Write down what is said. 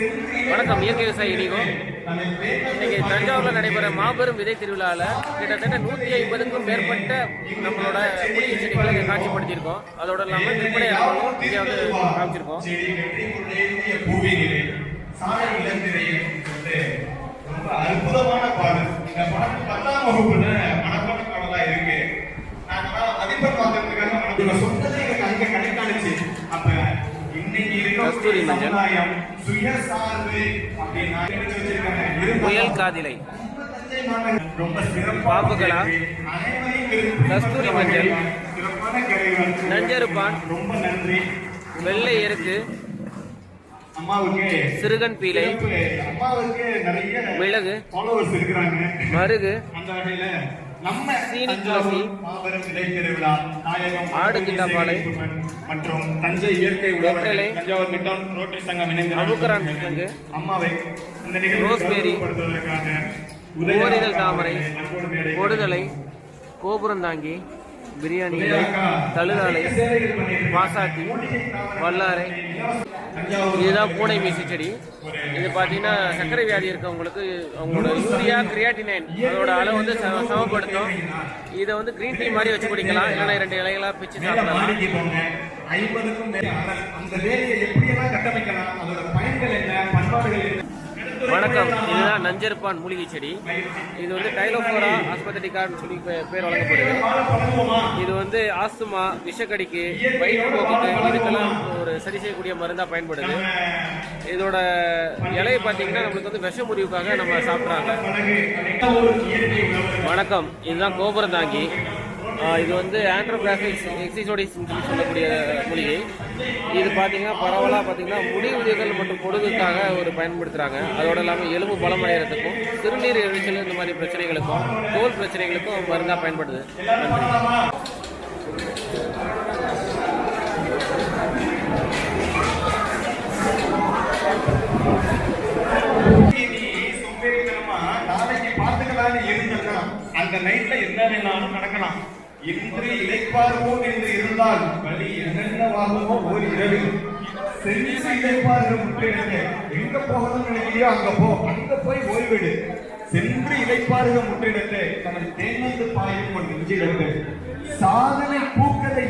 வணக்கம். இயற்கை விவசாயி இனிகோ இன்னைக்கு தஞ்சாவூர்ல நடைபெற மாபெரும் விதை திருவிழாவில் கிட்டத்தட்ட நூற்றி ஐம்பதுக்கும் மேற்பட்ட நம்மளோட மூலிகை செடிகளை இங்க காட்சிப்படுத்தியிருக்கோம். அதோட இல்லாமல் விற்பனை இறங்கணும் இங்கே வந்து காமிச்சிருக்கோம். ரொம்ப அற்புதமான பாடல். இந்த பாடல் பத்தாம் வகுப்புல மனப்பாட பாடலா இருக்கு. நான் அதிபர் வாங்குறதுக்காக இவங்க சொன்னதை எனக்கு அங்க கணக்கானுச்சு அப்ப கஸ்தூரி மஞ்சள். புயல் காதிலை. விரும்பி கஸ்தூரி மஞ்சள். நஞ்சருப்பான். வெள்ளை எருக்கு. சிறுகன் பீலை. மிளகு. மருகு. அந்த வகையில நம்ம சீனி தஞ்சாவூர் துளசி. மாபெரும் விதை திருவிழா நாயகம் ஆடு கிண்டாப்பாலை. மற்றும் தஞ்சை இயற்கை. உழவர்கள் தஞ்சாவூர் மிட்டம் ரோட்டரி சங்கம் இணைந்து. அம்மாவை இந்த. சிறப்புப்படுத்துவதற்காக ஓரிதழ் தாமரை. கொடுதலை கோபுரந்தாங்கி பிரியாணி தழுதாலை தாவரங்கள் வல்லாரை இதுதான் பூனை மீசி செடி இது பார்த்தீங்கன்னா சர்க்கரை வியாதி இருக்கவங்களுக்கு அவங்களோட யூரியா கிரியாட்டினைன் அதோட அளவு வந்து சம- சமப்படுத்தும். இதை வந்து கிரீன் டீ மாதிரி வச்சு குடிக்கலாம். இல்லைன்னா ரெண்டு இலைகளா பிச்சு சாப்பிடலாம். ஐம்பதுக்கும் அந்த வேலையை எப்படியெல்லாம் கட்டமைக்கலாம்? அதோட பயன்கள் என்ன? பண்பாடுகள் வணக்கம். இதுதான் நஞ்சருப்பான் மூலிகை செடி. இது வந்து டைலோஃபோரா ஆஸ்பத்திரிக்கான்னு சொல்லி பேர் வழங்கப்படுது. இது வந்து ஆஸ்துமா விஷக்கடிக்கு வயிற்று போக்குக்கு இதுக்கெல்லாம் ஒரு சரி செய்யக்கூடிய மருந்தா பயன்படுது. இதோட இலையை பார்த்தீங்கன்னா நம்மளுக்கு வந்து விஷ முறிவுக்காக நம்ம சாப்பிட்றாங்க. வணக்கம். இதுதான் கோபுரம் தாங்கி. இது வந்து ஆண்ட்ரோகிராஃபிக்ஸ் எக்ஸிசோடிஸ் சொல்லி சொல்லக்கூடிய மூலிகை இது பார்த்தீங்கன்னா பரவலாக பார்த்தீங்கன்னா முடி உதிர்கள் மற்றும் பொழுதுக்காக ஒரு பயன்படுத்துகிறாங்க அதோடு இல்லாமல் எலும்பு பலமடைகிறதுக்கும் சிறுநீர் எரிச்சல் இந்த மாதிரி பிரச்சனைகளுக்கும் தோல் பிரச்சனைகளுக்கும் மருந்தாக பயன்படுது. நாளைக்கு அந்த நைட்ல என்ன வேணாலும் நடக்கலாம் இன்று இளைப்பாறுவோம் என்று இருந்தால் வழி என்னென்னவாகுமோ ஒரு இரவில் சென்று இழைப்பார்கள் முற்றிடுங்க எங்க போகணும்னு நினைக்கிறியோ அங்க போ. அங்க போய் ஓய்விடு. சென்று இழைப்பார்கள் முற்றிடத்தை தனது தேர்ந்து பாயும் ஒரு நெஞ்சிடத்தை சாதனை பூக்கதை